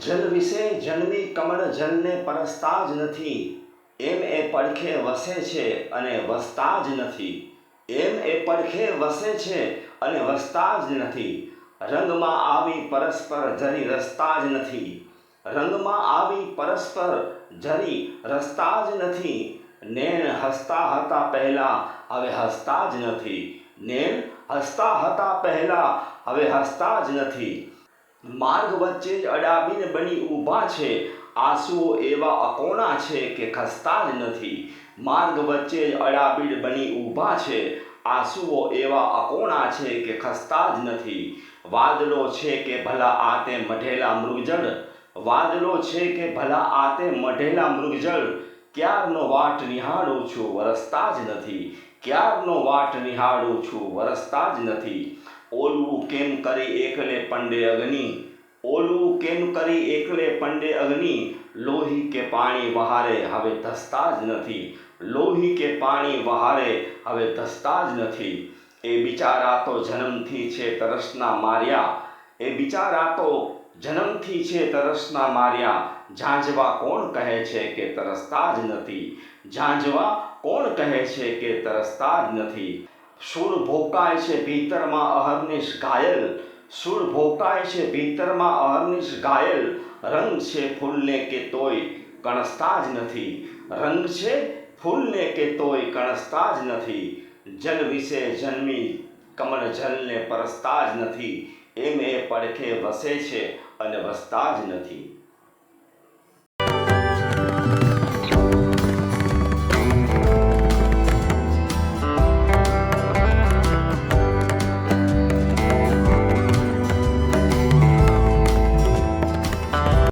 જલ વિશે જન્મી કમળ જલને પરસતા જ નથી. એમ એ પડખે વસે છે અને વસતા જ નથી. એમ એ પડખે વસે છે અને વસતા જ નથી. રંગમાં આવી પરસ્પર જરી રસતા જ નથી. રંગમાં આવી પરસ્પર જરી રસતા જ નથી. નેણ હસતા હતા પહેલા, હવે હસતા જ નથી. નેણ હસતા હતા પહેલા, હવે હસતા જ નથી. માર્ગ વચ્ચે જ અડાબીને બની ઊભા છે. આંસુઓ એવા અકોણા છે કે ખસતા જ નથી. માર્ગ વચ્ચે જ અડાબીડ બની ઊભા છે. આંસુઓ એવા અકોણા છે કે ખસતા જ નથી. વાદળો છે કે ભલા આતે મઢેલા મૃગજળ. વાદળો છે કે ભલા આતે મઢેલા મૃગજળ. ક્યારનો વાટ નિહાળું છું વરસતા જ નથી. ક્યારનો વાટ નિહાળું છું વરસતા જ નથી. ઓલવું કેમ કરી એકલે પંડે અગ્નિ? ઓલવું કેમ કરી એકલે પંડે અગ્નિ? લોહી કે પાણી વહારે હવે ધસતા જ નથી. લોહી કે પાણી વહારે હવે ધસતા જ નથી. એ બિચારા તો જન્મથી છે તરસના માર્યા. એ બિચારા તો જન્મથી છે તરસના માર્યા. ઝાંઝવા કોણ કહે છે કે તરસતા જ નથી? ઝાંઝવા કોણ કહે છે કે તરસતા જ નથી? સુર ભોકાય છે ભીતરમાં અહર્નિશ ઘાયલ સુર ભોકાય છે ભીતરમાં અહર્નિશ ઘાયલ રંગ છે ફૂલને કે તોય કણસતા જ નથી. રંગ છે ફૂલને કે તોય કણસતા જ નથી. જલ વિશે જન્મી કમળ જલને પરસતા જ નથી. એમ એ પડખે વસે છે અને વસતા જ નથી.